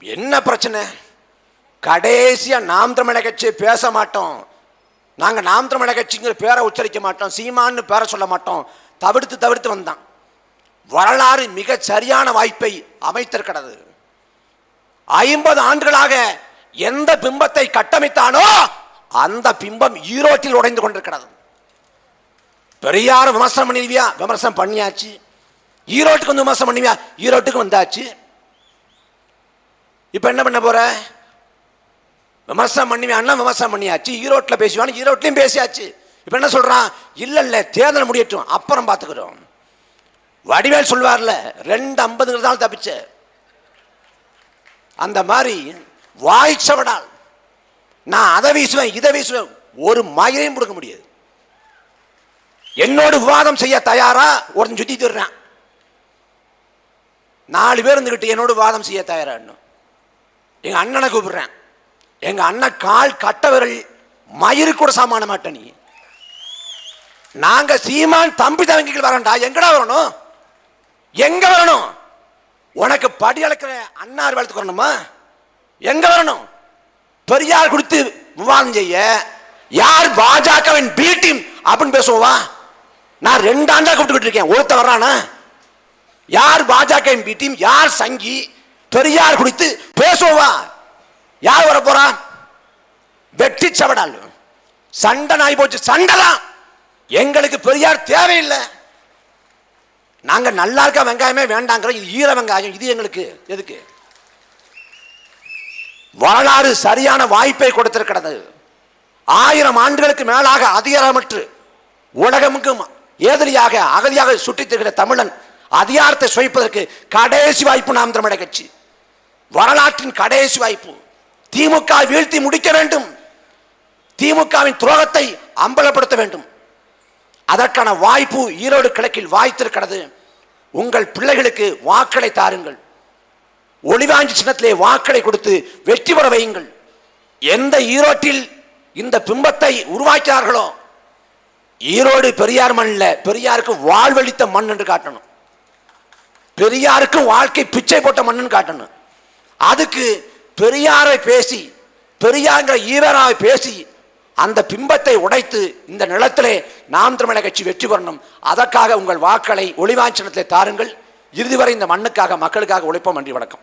என்ன பிரச்சனை? கடைசியாக நாம் தமிழக கட்சி பேச மாட்டோம். நாங்கள் நாம் தமிழக கட்சிங்கிற பேரை உச்சரிக்க மாட்டோம். சீமான்னு பேரை சொல்ல மாட்டோம். தவிர்த்து தவிர்த்து வந்தான். வரலாறு மிக சரியான வாய்ப்பை அமைத்திருக்கிறது. ஐம்பது ஆண்டுகளாக எந்த பிம்பத்தை கட்டமைத்தானோ அந்த பிம்பம் ஈரோட்டில் உடைந்து கொண்டிருக்கிறது. பெரியார் விமர்சனம் பண்ணிடுவியா விமர்சனம் பண்ணியாச்சு. ஈரோட்டுக்கு வந்து விமர்சனம் பண்ணுவியா ஈரோட்டுக்கு வந்தாச்சு. இப்போ என்ன பண்ண போற? விமர்சனம் பண்ணுவேன் அண்ணா விமர்சனம் பண்ணியாச்சு ஈரோட்டில் பேசுவான்னு ஈரோட்லையும் பேசியாச்சு. இப்போ என்ன சொல்கிறான் இல்லை இல்லை தேர்தல் முடியட்டும் அப்புறம் பார்த்துக்கிறோம் வடிவேல் சொல்வார்ல ரெண்டு ஐம்பதுங்கிறதால தப்பிச்ச. அந்த மாதிரி வாய்ச்சவடால் நான் அதை வீசுவேன் இதை வீசுவேன் ஒரு மயிரையும் கொடுக்க முடியாது. என்னோடு விவாதம் செய்ய தயாரா? ஒருத்தன் சுத்தி தர்றான் நாலு பேர் இருந்துக்கிட்டு என்னோடு விவாதம் செய்ய தயாரா எங்கள் எங்க அண்ணனை கூப்பிடுறேன். எங்க அண்ணன் கால் கட்டவர்கள் மயிறு கூட சமான மாட்ட நீ. நாங்க சீமான் தம்பி தம்பிகள் வரண்டா எங்கடா வரணும்? எங்க வரணும்? உனக்கு படி அளக்கிற அன்னார் வளர்த்துக்கு வரணுமா எங்க வரணும்? பெரியார் கொடுத்து விவாதம் செய்ய. யார் பாஜகவின் பி டீம் அப்படின்னு பேசுவா நான் ரெண்டு ஆண்டா கூப்பிட்டுக்கிட்டு இருக்கேன். ஒருத்த வர்றானா? யார் பாஜகவின் பி டீம் யார் சங்கி? பெரியார் குறித்து பேசுவா யார் வர போறா வெட்டி சவடால். சண்டை நாய் போச்சு. சண்டைலாம் எங்களுக்கு பெரியார் தேவையில்லை. நாங்க நல்லா இருக்க வெங்காயமே வேண்டாங்கிற இது ஈர வெங்காயம். இது எங்களுக்கு. எதுக்கு? வரலாறு சரியான வாய்ப்பை கொடுத்திருக்கிறது. ஆயிரம் ஆண்டுகளுக்கு மேலாக அதிகாரமற்று உலகமுக்கும் ஏதிரியாக அகதியாக சுற்றித் திரிகிற தமிழன் அதிகாரத்தை சுவைப்பதற்கு கடைசி வாய்ப்பு நாம் திராவிட கட்சி. வரலாற்றின் கடைசி வாய்ப்பு. திமுக வீழ்த்தி முடிக்க வேண்டும். திமுகவின் துரோகத்தை அம்பலப்படுத்த வேண்டும். அதற்கான வாய்ப்பு ஈரோடு கிழக்கில் வாய்த்திருக்கிறது. உங்கள் பிள்ளைகளுக்கு வாக்களை தாருங்கள். ஒளிவாஞ்சி சின்னத்திலே வாக்களை கொடுத்து வெற்றி பெற வையுங்கள். எந்த ஈரோட்டில் இந்த பிம்பத்தை உருவாக்கினார்களோ? ஈரோடு பெரியார் மண்ணில் பெரியாருக்கு வாழ்வழித்த மண் என்று காட்டணும். பெரியாருக்கும் வாழ்க்கை பிச்சை போட்ட மண்ணுன்னு காட்டணும் அதுக்கு பெரியாரை பேசி பெரியாங்கிற ஈவராவை பேசி அந்த பிம்பத்தை உடைத்து இந்த நிலத்திலே நாம் தமிழக கட்சி வெற்றி பெறணும். அதற்காக உங்கள் வாக்களை ஒளிவாஞ்சனத்தை தாருங்கள். இறுதி வரை இந்த மண்ணுக்காக மக்களுக்காக உழைப்போம். நன்றி வணக்கம்.